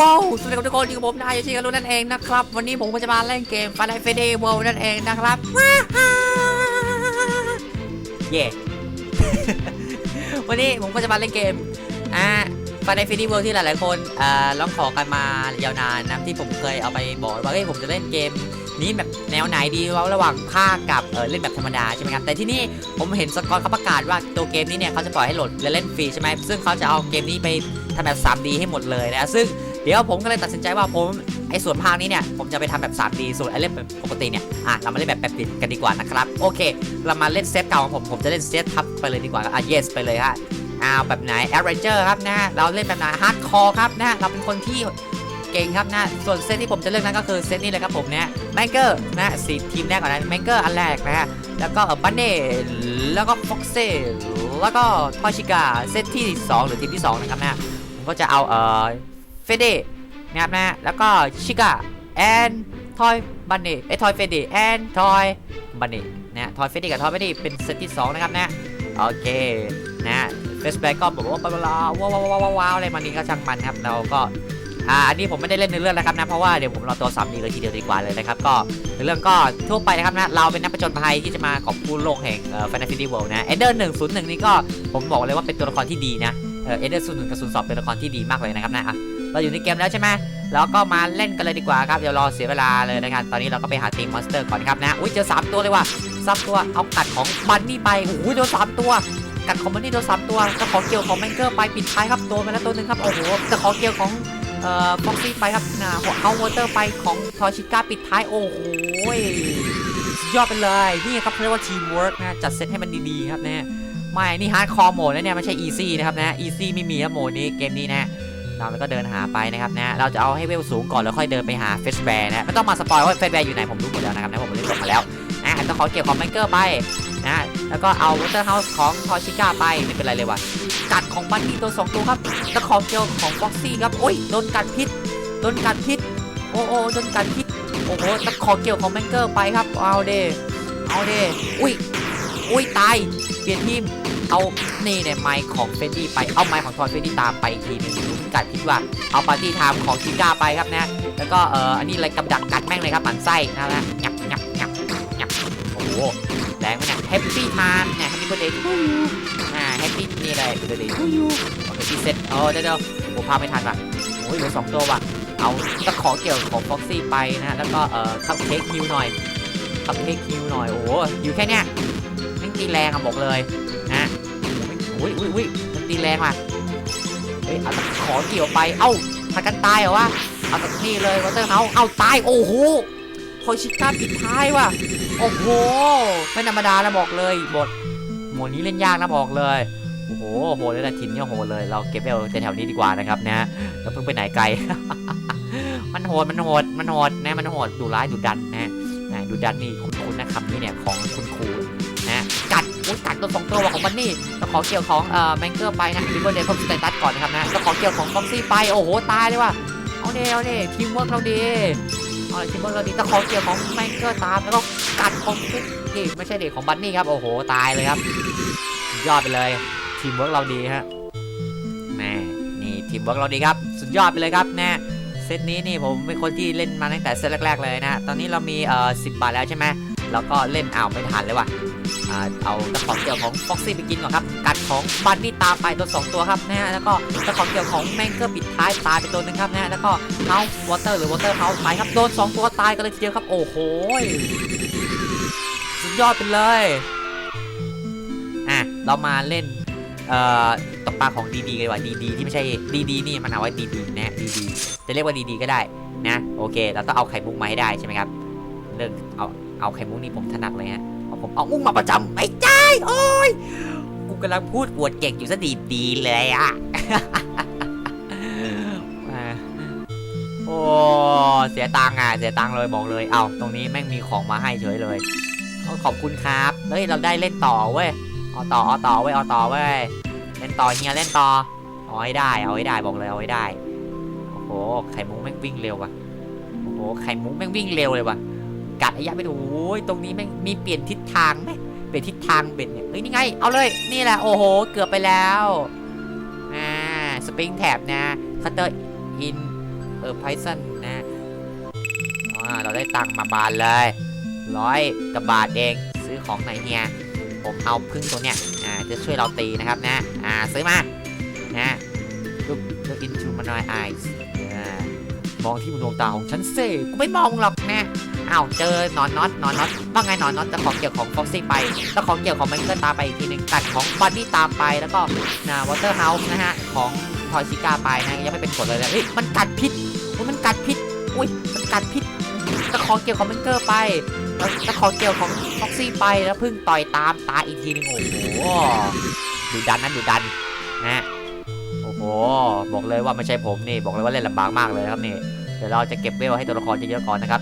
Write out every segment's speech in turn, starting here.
ว้าวสวัสดีครับทุกคนที่กับผมนายโยชิการุนั่นเองนะครับ วันนี้ผมก็จะมาเล่นเกม Final Fantasy World นั่นเองนะครับว้าเย่วันนี้ผมก็จะมาเล่นเกมอ่า Final Fantasy World ที่หลายๆคนอ่าร้องขอกันมายาวนานนะที่ผมเคยเอาไปบอกว่าเฮ้ยผมจะเล่นเกมนี้แบบแนวไหนดีวะระหว่างภาคกับเออเล่นแบบธรรมดาใช่ไหมครับแต่ที่นี่ผมเห็นสกอร์เขาประกาศว่าตัวเกมนี้เนี่ยเขาจะปล่อยให้โหลดและเล่นฟรีใช่ไหมซึ่งเขาจะเอาเกมนี้ไปทำแบบ 3D ให้หมดเลยนะ ซึ่ง เดี๋ยวผมก็เลยตัดสินใจว่าผมไอ้ส่วนภาคนี้เนี่ยผมจะไปทำแบบ 3D ส่วนไอ้เล่นแบบปกติเนี่ยอะเรามาเล่นแบบแบบติดกันดีกว่านะครับโอเค เรามาเล่นเซตเก่าของผมผมจะเล่นเซตทับไปเลยดีกว่าอะ yes ไปเลยฮะเอาแบบไหน a v e r a g e r ครับนะเราเล่นแบบไหน hardcore ครับนะเราเป็นคนที่เก่งครับนะส่วนเซตที่ผมจะเลือกนั้นก็คือเซตนี้เลยครับผมเนี่ยแมงเกอร์นะสีทีมแรกก่อนนะแมงเกอร์อันแรกนะฮะแล้วก็บันเน่แล้วก็ฟ็อกเซ่แล้วก็ทอยชิกาเซตที่ 2 หรือทีมที่ 2 นะครับนะผมก็จะเอาเออ เฟเดนะครับนะแล้วก็ชิกาแอนทอยบันเน่ไอทอยเฟเดแอนทอยบันเน่นะทอยเฟเดกับทอยบันเน่เป็นเซตที่ 2 นะครับนะโอเคนะเฟสแบ็กก็บอกว่าบลาว้าวว้าวว้าวว้าวอะไรมานี้ก็ช่างมันครับเราก็อ่าอันนี้ผมไม่ได้เล่นในเรื่องนะครับนะเพราะว่าเดี๋ยวผมรอตัวสามดีเลยทีเดียวดีกว่าเลยนะครับก็ในเรื่องก็ทั่วไปนะครับนะเราเป็นนักผจญภัยที่จะมาขอบคุณโลกแห่งเอ่อ Fantasy World นะเอเดอร์หนึ่งศูนย์หนึ่งนี่ก็ผมบอกเลยว่าเป็นตัวละครที่ดีนะเอเอเดอร์ศูนย์หนึ่งกับศูนย์สองเป็นตัวละครที่ดีมากเลยนะครับนะอะ เราอยู่ในเกมแล้วใช่ไหมแล้วก็มาเล่นกันเลยดีกว่าครับเดี๋ยวรอเสียเวลาเลยนะครับตอนนี้เราก็ไปหาทีมมอนสเตอร์ก่อนครับนะอุ้ยเจอสามตัวเลยว่ะสามตัวเอากัดของบันนี่ไปโอ้โหโดนสามตัวกัดของบันนี่โดนสามตัวจะขอเกี่ยวของแมงเกอร์ไปปิดท้ายครับตัวไปแล้วตัวหนึ่งครับโอ้โหจะขอเกี่ยวของเอ่อฟ็อกซี่ไปครับนะหัวเอาวอเตอร์ไปของทอชิก้าปิดท้ายโอ้โหยอดไปเลยนี่ครับเรียกว่าทีมเวิร์กนะจัดเซตให้มันดีๆครับนะไม่นี่ฮาร์ดคอร์โหมดนะเนี่ยไม่ใช่อีซี่นะครับนะอีซี่ไม่มีครับโหมดนี้เกมนี้นะ เราก็เดินหาไปนะครับนะเราจะเอาให้เวลสูงก่อนแล้วค่อยเดินไปหาเฟสแบร์นะไม่ต้องมาสปอยว่าเฟสแบร์อยู่ไหนผมรู้หมดแล้วนะครับนะผมเล่นจบมาแล้วอะต้องขอเกี่ยวของแมงเกอร์ไปนะแล้วก็เอาวอเตอร์เฮาส์ของทอชิก้าไปไม่เป็นไรเลยวะกัดของบันนี่ตัวสองตัวครับตะขอเกี่ยวของฟ็อกซี่ครับโอ้ยโดนกัดพิษโดนกัดพิษโอ้โอ้โดนกัดพิษโอ้โหตะขอเกี่ยวของแมงเกอร์ไปครับเอาเดเอาเดอุ้ยอุ้ยตายเปลี่ยนทีมเอานี่เนี่ยไมค์ของเฟรดดี้ไปเอาไมค์ของทอนเฟรดดี้ตามไปอีกทีนึง กัดพิษว่าเอาปาร์ตี้ไทม์ของชิก้าไปครับนะแล้วก็เอออันนี้อะไรกำดักกัดแม่งเลยครับหมันไส้นะฮะงับงับงับงับโอ้โหแรงไหมเนี่ยแฮปปี้ไทม์เนี่ยแฮปปี้เบอร์เดย์ทูยูอ่าแฮปปี้นี่อะไรเบอร์เดย์ทูยูโอเคพี่เซ็ตเออเดี๋ยวเดี๋ยวผมพาไม่ทันว่ะโอ้ยเหลือสองตัวว่ะเอาตะขอเกี่ยวของฟ็อกซี่ไปนะฮะแล้วก็เอ่อคัพเค้กฮิวหน่อยคัพเค้กฮิวหน่อยโอ้โหอยู่แค่เนี้ยมันตีแรงอะบอกเลยนะโอ้ยอุ้ยอุ้ยมันตีแรงว่ะ เฮ้ยเอาตะขอเกี่ยวไป เอ้าผัดกันตายเหรอวะ เอาตะนี่เลยวอเตอร์เฮาเอ้าตาย โอ้โหโทชิก้าปิดท้ายว่ะ โอ้โห ไม่ธรรมดานะบอกเลยบทหมวดนี้เล่นยากนะบอกเลย โอ้โห โหเลยนะทินเนี่ยโหเลย เราเก็บไว้แถวๆนี้ดีกว่านะครับนะเราเพิ่งไปไหนไกล มันโหด มันโหด มันโหดนะ มันโหด ดูร้ายดูดันนะดูดันนี่คุณคุณนะคำนี้เนี่ยของคุณครู อุ้ยกัดตัวสองตัวของมันนี่ต้องขอเกี่ยวของเอ่อแมงเกอร์ไปนะริเวอร์เดย์เพิ่มสเตตัสก่อนนะครับนะต้องขอเกี่ยวของฟ็อกซี่ไปโอ้โหตายเลยว่ะเอาเดเอาเดทีมเวิร์กเราดีเอาทีมเวิร์กเราดีต้องขอเกี่ยวของแมงเกอร์ตามแล้วก็กัดของนี่ไม่ใช่เด็กของบันนี่ครับโอ้โหตายเลยครับ ยอดไปเลย ทีมเวิร์กเราดีฮะแม่นี่ทีมเวิร์กเราดีครับ สุดยอดไปเลยครับแน่เซตนี้นี่ผมเป็นคนที่เล่นมาตั้งแต่เซตแรก ๆ เลยนะ ตอนนี้เรามีเอ่อสิบาทแล้วใช่ไหมแล้วก็เล่นอ้าวไม่ทันเลยว่ะ เอาตะขอเกี่ยวของฟ็อกซี่ไปกินก่อนครับ กัดของบันนี่ตามไปตัวสองตัวครับนะฮะแล้วก็ตะขอเกี่ยวของแมงเกอร์ปิดท้ายตายไปตัวหนึงครับนะฮะแล้วก็เฮาส์วอเตอร์หรือวอเตอร์เฮาส์ไปครับโดนสองตัวตายกันเลยทีเดียวครับ โอ้โหสุดยอดไปเลยอะเรามาเล่นเอ่อตกปลาของดีๆกันดีกว่าดีๆที่ไม่ใช่ดีๆนี่มันเอาไว้ดีๆนะดีๆจะเรียกว่าดีๆก็ได้นะโอเคเราต้องเอาไข่มุกมาให้ได้ใช่ไหมครับเรื่องเอาเอาไข่มุกนี่ผมถนัดเลยฮะ ผมเอามุกมาประจำไม่ได้โอ้ยกูกำลังพูดอวดเก่งอยู่ซะดีๆเลยอะอ่าโอ้เสียตังค์อะ เสียตังค์เลยบอกเลย เอาตรงนี้แม่งมีของมาให้เฉยเลยเอาขอบคุณครับ เฮ้ย เราได้เล่นต่อเว้ย เอาต่อ เอาต่อเว้ย เอาต่อเว้ย เล่นต่อเฮียเล่นต่อ เอาให้ได้ เอาให้ได้บอกเลย เอาให้ได้ โอ้โห ไข่มุกแม่งวิ่งเร็วว่ะ โอ้โห ไข่มุกแม่งวิ่งเร็วเลยว่ะ กัดระยะไปดูโอ้ยตรงนี้แม่งมีเปลี่ยนทิศทางไหมเปลี่ยนทิศทางเบ็ดเนี่ยเฮ้ยนี่ไง เอาเลยนี่แหละโอ้โหเกือบไปแล้วอ่าสปริงแท็บนะคัตเตอร์อินเออไพซอนนะอ่าเราได้ตังค์มาบานเลยร้อยกว่าบาทเองซื้อของไหนเฮียผมเอาพึ่งตัวเนี้ยอ่าจะช่วยเราตีนะครับนะอ่าซื้อมานะ look look into my eyes อ่ามองที่ดวงตาของฉันเซ่กูไม่มองหรอกนะ อ้าวเจอหนอนน็อตหนอนน็อตว่าไงหนอนน็อตจะของเกี่ยวของฟ็อกซี่ไปแล้วของเกี่ยวของแมงเกิลตามไปอีกทีหนึ่งตัดของบันนี่ตามไปแล้วก็นะวอเตอร์เฮาส์นะฮะของทอยชิก้าไปนะยังไม่เป็นผลเลยนะเฮ้ยมันกัดพิษอุ๊ยมันกัดพิษอุ้ยมันกัดพิษตะขอเกี่ยวของแมงเกิลไปแล้วตะขอเกี่ยวของฟ็อกซี่ไปแล้วพึ่งต่อยตามตาอีกทีหนึ่งโอ้โหดูดันนะดูดันนะโอ้โหบอกเลยว่าไม่ใช่ผมนี่บอกเลยว่าเล่นลำบากมากเลยครับนี่เดี๋ยวเราจะเก็บเวลให้ตัวละครเยอะๆก่อนนะครับ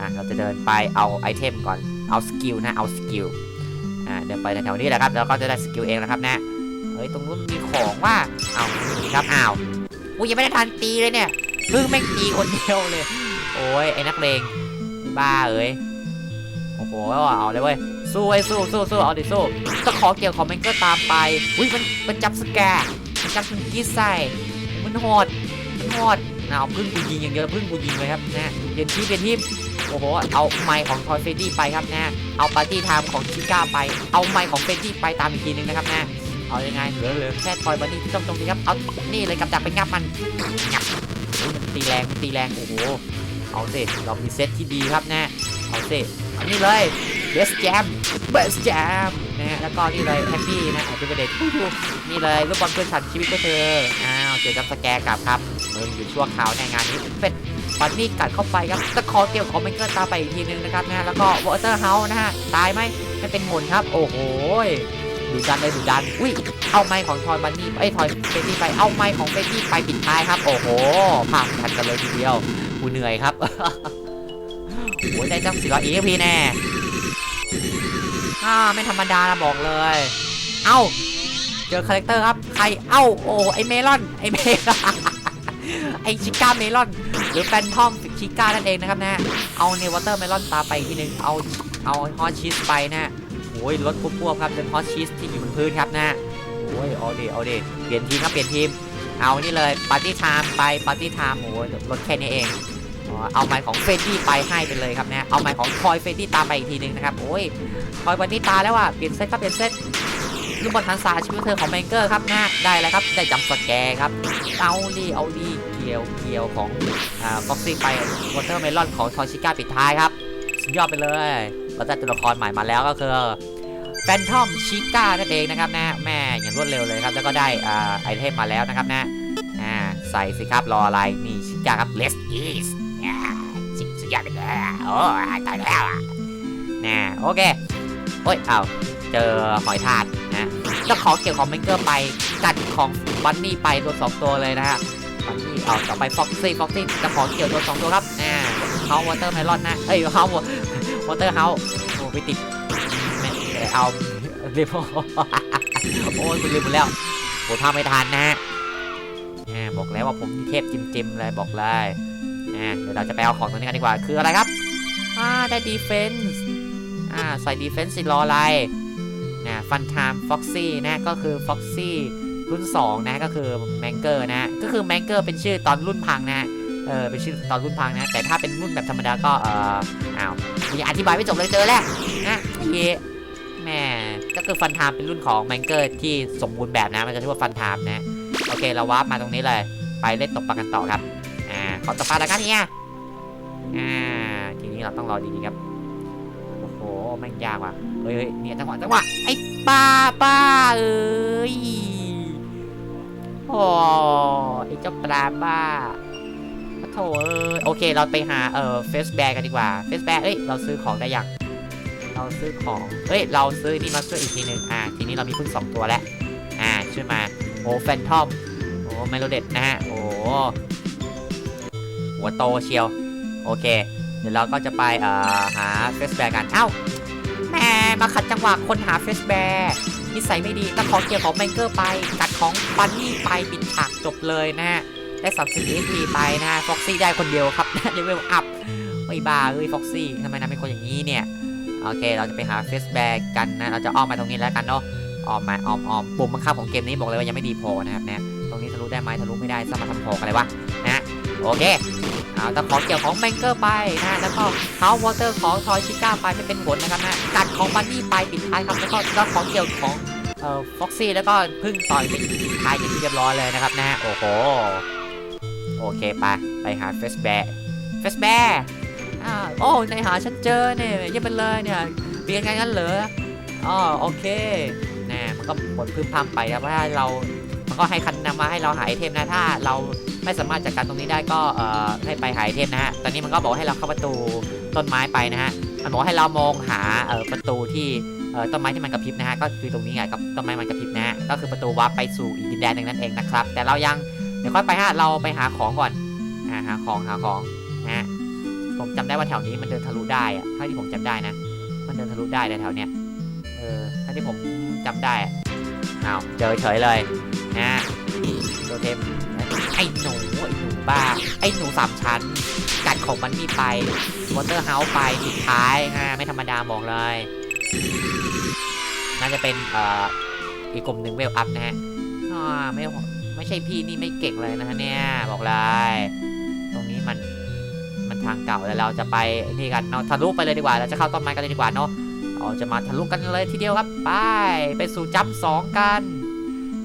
อะเราจะเดินไปเอาไอเทมก่อนเอาสกิลนะเอาสกิลอ่าเดินไปแถวๆนี้แหละครับแล้วก็จะได้สกิลเองนะครับนะเฮ้ยตรงนู้นมีของว่าเอานี่ครับอ้าวอุ้ยยังไม่ได้ทันตีเลยเนี่ยพิ่งแม่งตีคนเดียวเลย โอ้ยไอ้นักเลงบ้าเอ้ยโอ้โหเอาเลยเว้ยสู้ไอ้สู้สู้สู้เอาดิสู้ตะขอเกี่ยวของมันก็ตามไปอุ้ยมันมันจับสแกร์มันจับมันกีดใส่มันหดมันหดเอาพึ่งกูยิงอย่างเดียวพึ่งกูยิงเลยครับนะเปลี่ยนทีเปลี่ยนทีม โอ้โห เอาไมค์ของทอยเฟรดดี้ไปครับนะเอาปาร์ตี้ไทม์ของชิก้าไป เอาไมค์ของเฟรดดี้ไปตามอีกทีนึงนะครับนะเอายังไงเหลือเหลือแค่ทอยบันนี่ที่ต้องตรงนี้ครับ เอา นี่เลยกับดักไปงับมันงับโอ้ยมันตีแรงมันตีแรง โอ้โห เอาสิเรามีเซตที่ดีครับนะเอาสิเอานี่เลย Best Jam Best Jam นะฮะแล้วก็นี่เลย Happy นะอาจจะเป็นเด็กนี่เลยลูกบอลเพื่อนฉันชีวิตก็เธออ้าวเจอจับสแกร์กลับครับมึงอยู่ชั่วคราวในงานนี้เป็น ฟันนี่กัดเข้าไปครับตะคอเกี่ยวของเมเกอร์ตาไปอีกทีนึงนะครับนะฮะแล้วก็วอเตอร์เฮาส์นะฮะตายไหมไม่เป็นหนครับ โอ้โหดูดันเลยดูดันอุ้ยเอาไม้ของทอยบันนี่ไอ้ยทอยเฟรดดี้ไปเอาไม้ของเฟรดดี้ไปปิดท้ายครับ โอ้โหผ่านทันกันเลยทีเดียวกูเหนื่อยครับโอ้ยได้จังสี่ร้อยเอพีแน่อ่าไม่ธรรมดานะบอกเลย เอ้าเจอคาแรคเตอร์ครับ ใคร เอ้า โอ้ไอเมลอน ไอเมลอน ไอชิก้าเมลอน หรือแฟนทอมชิก้านั่นเองนะครับนะเอาเนวอเตอร์เมลอนตาไปทีนึงเอาเอาฮอตชีสไปนะโอ้ยรถพวกๆครับเป็นฮอตชีสที่อยู่บนพื้นครับนะโอ้ยเอาดิเอาดิเปลี่ยนทีมครับเปลี่ยนทีม เอานี่เลยปาร์ตี้ไทม์ไปปาร์ตี้ไทม์โอ้ยรถแค่นี้เองเอาไมค์ของเฟรดดี้ไปให้ไปเลยครับนี่ยเอาไมค์ของทอยเฟรดดี้ตามไปอีกทีนึงนะครับโอ้ยทอยวันนี้ตาแล้วอะเปลี่ยนเซตครับเปลี่ยนเซต ลูกบอลทันซาชีวิเธอของแมงเกอร์ครับนะได้แล้วครับได้จำสแกครับ เอาดีเอาดีเกี่ยวเกี่ยวของอ่าฟ็อกซี่ไปวอเตอร์เมลอนของทอยชิก้าปิดท้ายครับยอดไปเลยเราได้ตัวละครใหม่มาแล้วก็คือแฟนทอมชิก้านั่นเองนะครับนะแม่อย่างรวดเร็วเลยครับ แล้วก็ได้อ่าไอเทมมาแล้วนะครับนะอ่าใส่สิครับรออะไรนี่ชิก้าครับ let's eat สุดยอดไปเลยโอ้ตายแล้วอะนะโอเคโอ้ยเอาเจอหอยทาก นะก็ขอเกี่ยวของเมงเกอร์ไปกัดของบันนี่ไปตัวสองตัวเลยนะฮะบันนี่เอาต่อไปฟ็อกซี่ฟ็อกซี่จะขอเกี่ยวตัวสองตัวครับอ่าเฮาวอเตอร์ไมลอนนะเอ้ยเฮาวอเตอร์เฮาโอ้ไปติดไม่เอาเรียบโอ้ยคุณลืมหมดแล้วผมทำไม่ทันนะฮะบอกแล้วว่าผมเทพจิมๆเลยบอกเลยเดี๋ยวเราจะไปเอาของตัวนี้กันดีกว่า คืออะไรครับ อ่า ได้ดีเฟนส์ อ่า ใส่ดีเฟนส์สิรออะไร นะฟันไทม์ฟ็อกซี่นะก็คือฟ็อกซี่รุ่น 2 นะก็คือแมงเกอร์นะ ก็คือแมงเกอร์เป็นชื่อตอนรุ่นพังนะเออเป็นชื่อตอนรุ่นพังนะ แต่ถ้าเป็นรุ่นแบบธรรมดาก็เอออ้าวยังอธิบายไม่จบเลยเจอแล้วนะเยแม่ก็คือฟันไทม์เป็นรุ่นของแมงเกอร์ที่สมบูรณ์แบบนะมันจะชื่อว่าฟันไทม์นะโอเคเราวาร์ปมาตรงนี้เลยไปเล่นตกปลากันต่อครับอ่าขอตบปลาแล้วกันเนี่ยอ่าทีนี้เราต้องรอดีๆครับโอ้โหแม่งยากว่ะ ฮ้ยเฮ้ยเนี่ยจังหวะจังหวะไอ้ป้าป้าเอ้ยโอ้ไอ้เจ้าปลาบ้าโถเอ้ยโอเคเราไปหาเอ่อเฟสแบร์กันดีกว่าเฟสแบร์เอ้ยเราซื้อของได้ยังเราซื้อของเฮ้ยเราซื้อนี่มาช่วยอีกทีหนึ่งอ่าทีนี้เรามีพึ่งสองตัวแล้วอ่าช่วยมาโอ้แฟนทอมโอ้ไมโลเด็ดนะฮะโอ้หัวโตเชียวโอเค เดี๋ยวเราก็จะไปเอ่อหาเฟสแบร์กันเอ้า แหม่มาขัดจังหวะคนหาเฟสแบร์นิสัยไม่ดีต้องขอเกี่ยวของแมงเกอร์ไปกัดของบันนี่ไปปิดฉากจบเลยนะฮะได้30 XP ไปนะฟ็อกซี่ได้คนเดียวครับเลเวลอัพไม่บ้าเอ้ยฟ็อกซี่ทำไมนาเป็นคนอย่างนี้เนี่ยโอเค เราจะไปหาเฟสแบร์กันนะเราจะอ้อมมาตรงนี้แล้วกันเนาะอ้อมมาอ้อมอ้อมปุ่มบังคับของเกมนี้บอกเลยว่ายังไม่ดีพอนะครับนะตรงนี้ทะลุได้ไหมทะลุไม่ได้สมาทำโผล่อะไรวะนะโอเค เอาตะขอเกี่ยวของแมงเกอร์ไปนะแล้วก็เฮาวอเตอร์ของทอยชิก้าไปไม่เป็นผลนะครับนะกัดของบันนี่ไปปิดท้ายครับแล้วก็ตะขอเกี่ยวของเอ่อฟ็อกซี่แล้วก็พึ่งต่อยเป็นปิดท้ายอย่างที่เรียบร้อยเลยนะครับนะโอ้โหโอเคไปไปหาเฟสแบร์เฟสแบร์อ้าวโอ้ในหาฉันเจอเนี่ยเยังเป็นเลยเนี่ยเปลี่ยนกันงั้นเหรออ๋อโอเคนะมันก็ผลพึ่งพำไปครับว่าเรามันก็ให้คันนำมาให้เราหาไอเทมนะถ้าเรา ไม่สามารถจัดการตรงนี้ได้ก็เออให้ไปหาไอเทมนะฮะ ตอนนี้มันก็บอกให้เราเข้าประตูต้นไม้ไปนะฮะ มันบอกให้เรามองหาเออประตูที่เออต้นไม้ที่มันกระพริบนะฮะ ก็คือตรงนี้ไงกับต้นไม้มันกระพริบนะฮะ ก็คือประตูวาร์ปไปสู่อีกดินแดนหนึ่งนั่นเองนะครับ แต่เรายังเดี๋ยวค่อยไปฮะ เราไปหาของก่อนอาหาของหาของนะฮะ ผมจำได้ว่าแถวนี้มันเดินทะลุได้อะถ้าที่ผมจำได้นะ มันเดินทะลุได้แถวเนี้ย เออ ถ้าที่ผมจำได้อะอ้าวเจอเฉยเลยนะฮะโดเทม ไอ้หนูไอ้หนูบ้าไอ้หนูสามชั้น กัดของมันนี่ไปวอเตอร์เฮาส์ไปสุดท้ายฮะไม่ธรรมดาบอกเลย น่าจะเป็นเอ่ออีกกลุ่มหนึ่งเวลอัพนะฮะอ่าไม่ไม่ใช่พี่นี่ไม่เก่งเลยนะฮะเนี่ยบอกเลยตรงนี้มันมันทางเก่าแล้วเราจะไปนี่กันเนาะทะลุไปเลยดีกว่าเราจะเข้าต้นไม้กันเลยดีกว่าเนาะเราจะมาทะลุกันเลยทีเดียวครับ ไปไปสู่จัมสองกัน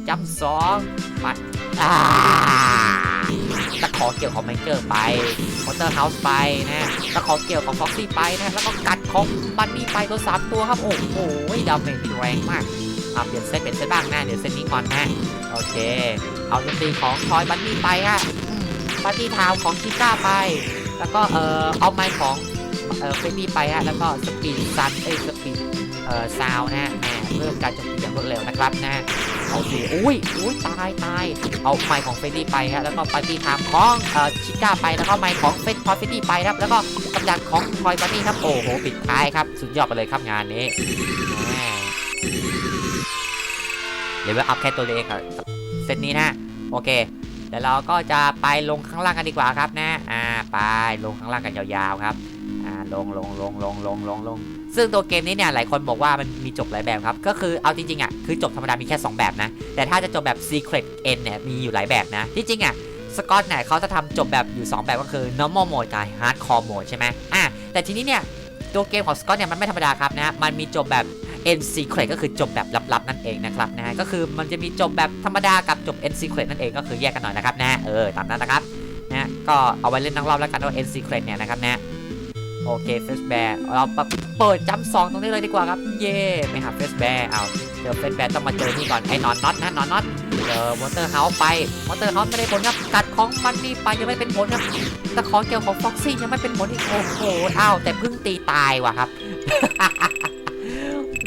จัมป์สองมาอ่าตะขอเกี่ยวของแมงเกอร์ไปมอเตอร์เฮาส์ไปนะตะขอเกี่ยวของฟ็อกซี่ไปนะ แล้วก็กัดของบันนี่ไปตัวสามตัวครับ โอ้โหดาเมจที่แรงมากอ่าเปลี่ยนเซตเปลี่ยนเซตบ้างนะ เดี๋ยวเซตนี้ก่อนนะ โอเค เอาดนตรีของทอยบันนี่ไปฮะปาร์ตี้ทาวของชิก้าไป แล้วก็เอ่อเอาไมค์ของเอ่อเฟรดี้ไปฮะ แล้วก็สปีดซันเอ้ยสปีดเอ่อซาวนะฮะแหมเพิ่มการโจมตีอย่างรวดเร็วนะครับนะ เอาสิอุ้ยอุ้ยตายตายเอาไมค์ของเฟรดดี้ไปครับแล้วก็ปาร์ตี้ไทม์ของเอ่อชิก้าไปแล้วก็ไมค์ของเฟรดพอเฟรดดี้ไปครับ แล้วก็กำจัดของทอยบันนี่ครับโอ้โหปิดท้ายครับ สุดยอดไปเลยครับงานนี้แหมเลเวลอัพแค่ตัวเล็กครับเซตนี้นะโอเคเดี๋ยวเราก็จะไปลงข้างล่างกันดีกว่าครับนะอ่าไปลงข้างล่างกันยาวๆครับ ลงลงลงลงลงลงลงซึ่งตัวเกมนี้เนี่ยหลายคนบอกว่ามันมีจบหลายแบบครับ ก็คือเอาจริงๆอะคือจบธรรมดามีแค่ 2 แบบนะ แต่ถ้าจะจบแบบ Secret End เนี่ยมีอยู่หลายแบบนะ ที่จริงอะสกอตเนี่ยเขาจะทำจบแบบอยู่ 2 แบบก็คือ normal mode กับ hardcore mode ใช่ไหมอะแต่ทีนี้เนี่ยตัวเกมของสกอตเนี่ยมันไม่ธรรมดาครับนะมันมีจบแบบ End Secret ก็คือจบแบบลับๆนั่นเองนะครับนะฮะก็คือมันจะมีจบแบบธรรมดากับจบ End Secret นั่นเองก็คือแยกกันหน่อยนะครับนะเออตามนั้นนะครับนะก็เอาไว้เล่นนักรอบแล้วกันว่า End Secret เนี่ยนะครับนะ โอเคเฟสแบร์เราเปิดจัมสองตรงนี้เลยดีกว่าครับ เย่ไปหาเฟสแบร์เอาเจอเฟสแบร์ต้องมาเจอนี่ก่อนไอ้นอนน็อตนะนอนน็อตเจอมอเตอร์เฮาส์ไปมอเตอร์เฮาส์ไม่ได้ผลครับกัดของมันนี่ไปยังไม่เป็นผลครับแต่ขอเกี่ยวของฟ็อกซี่ยังไม่เป็นผลอีกโอ้โหอ้าวแต่เพิ่งตีตายว่ะครับ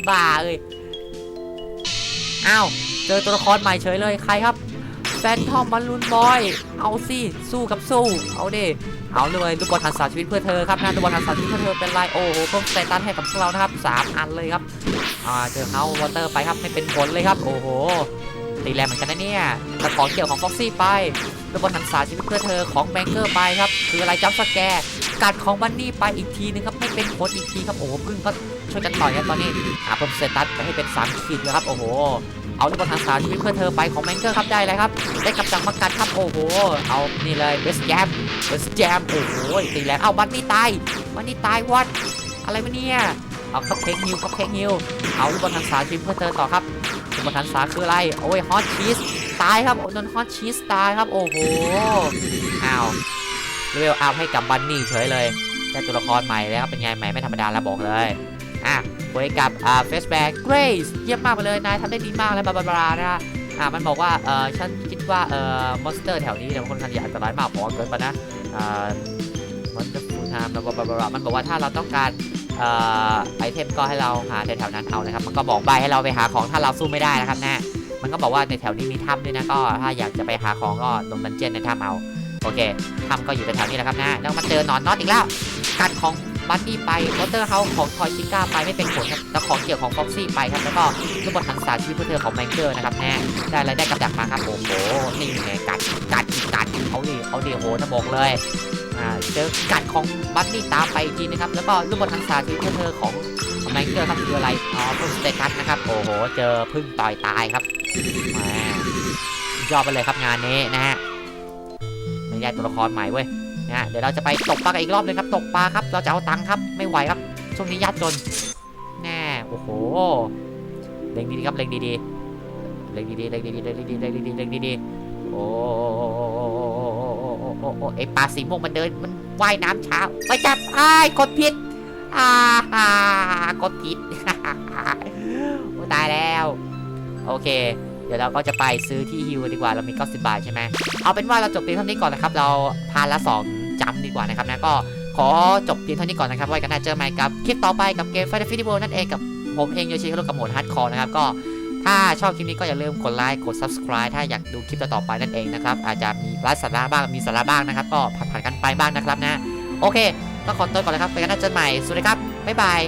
บ้าเอ้ยอ้าวเจอตัวละครใหม่เฉยเลยใครครับ นทอมบอลลูนบอย เอาสิสู้กับสู้ เอาเดิเอาเลยลูกบอลทันสาชีวิตเพื่อเธอครับนะลูกบอลทันสาชีวิตเพื่อเธอเป็นไรโอ้โหเพิ่มสเตตัสให้กับพวกเรานะครับสามอันเลยครับอ่าเจอเฮาวอเตอร์ไปครับไม่เป็นผลเลยครับโอ้โหตีแรงเหมือนกันนะเนี่ยตะขอเกี่ยวของฟ็อกซี่ไปลูกบอลทันสาชีวิตเพื่อเธอของแบงเกอร์ไปครับคืออะไรจัมป์สแกร์กัดของบันนี่ไปอีกทีนึงครับไม่เป็นผลอีกทีครับโอ้โหพึ่งก็ช่วยกันต่อยกันตอนนี้อ่าเพิ่มสเตตัสไปให้เป็นสามขีดเลยครับโอ้โห เอาลูกบอลทันสาชีวิตเพื่อเธอไปของแบงเกอร์ครับได้เลยครับ ได้กับจังมากัดครับโอ้โห เอานี่เลยเบสแกมเอสแจมโอ้โหตีแรงเอาบันนี่ตายบันนี่ตายวัดอะไรวะเนี่ยเอาคัพเค้กฮิวคัพเค้กฮิวเอาลูกบอลทันสาชิมเพื่อเธอต่อครับลูกบอลทันสาคืออะไรโอ้ยฮอตชีสตายครับโอ้โดนฮอตชีสตายครับโอ้โหอ้าวเลเวลอัพให้กับบันนี่เฉยเลยได้ตัวละครใหม่แล้วเป็นไงใหม่ไม่ธรรมดาแล้วบอกเลยอะ คุยกับอ่าเฟสแบงเกรซเยี่ยมมากไปเลยนายทำได้ดีมากเลยบาบาบานะอ่ามันบอกว่าเออฉันคิดว่าเออมอนสเตอร์แถวนี้เนี่ยมันค่อนข้างจะอันตรายมากพอเกินไปนะอ่ามันจะฟูลไทม์บลาบลาบลามันบอกว่าถ้าเราต้องการเอ่อไอเทมก็ให้เราหาแถวๆนั้นเอานะครับ มันก็บอกใบให้เราไปหาของถ้าเราสู้ไม่ได้นะครับนะมันก็บอกว่าในแถวนี้มีถ้ำด้วยนะก็ถ้าอยากจะไปหาของก็ลงดันเจียนในถ้ำเอา โอเคถ้ำก็อยู่แถวๆนี้แหละครับนะแล้วมาเจอหนอนน็อตอีกแล้วกัดของ บัตตี้ไปวอเตอร์เฮาของทอยชิก้าไปไม่เป็นผลครับแล้วของเกี่ยวของฟ็อกซี่ไปครับ แล้วก็ลูกบอลทันสาชีวิตเพื่อเธอของแมงเกอร์นะครับแน่ได้อะไรได้กับดักมาครับโอ้โหนี่ไงกัดกัดกัดเอาดิเอาดิโหนะบอกเลยอ่าเจอกัดของบัตตี้ตามไปอีกทีนะครับ แล้วก็ลูกบอลทันสาชีวิตเพื่อเธอของแมงเกอร์ครับคืออะไรอ๋อเพิ่มสเตตัสนะครับโอ้โหเจอพึ่งต่อยตายครับแหมยอดไปเลยครับงานนี้นะฮะในนี่ได้ตัวละครใหม่เว้ย นะเดี๋ยวเราจะไปตกปลากันอีกรอบนึงครับ ตกปลาครับ เราจะเอาตังค์ครับ ไม่ไหวครับ ช่วงนี้ยากจน แน่โอ้โห เล็งดีๆครับ เล็งดีๆ เล็งดีๆ เล็งดีๆ เล็งดีๆ เล็งดีๆ เล็งดีๆ โอ้โอ้ไอปลาสีม่วงมันเดิน มันว่ายน้ำช้าไปจับไอ้กดผิดอ่ากดผิดตายแล้ว โอเค เดี๋ยวเราก็จะไปซื้อที่ฮิวดีกว่าเรามี 90 บาทใช่ไหมเอาเป็นว่าเราจบเพียงเท่านี้ก่อนนะครับ เราพาละ2จำดีกว่านะครับนะก็ขอจบเพียงเท่านี้ก่อนนะครับไว้กันหน้าเจอใหม่กับคลิปต่อไปกับเกม Final Fantasy World นั่นเองกับผมเองโยชิคารุกับโหมดฮาร์ดคอร์นะครับก็ถ้าชอบคลิปนี้ก็อย่าลืมกดไลค์กด subscribe ถ้าอยากดูคลิปต่อไปนั่นเองนะครับอาจจะมีไลฟ์สาระบ้างมีสาระบ้างนะครับ ก็ผ่านกันไปบ้างนะครับนะ โอเคก็ขอตัวก่อนเลยครับไปกันหน้าเจอใหม่สวัสดีครับบ๊ายบาย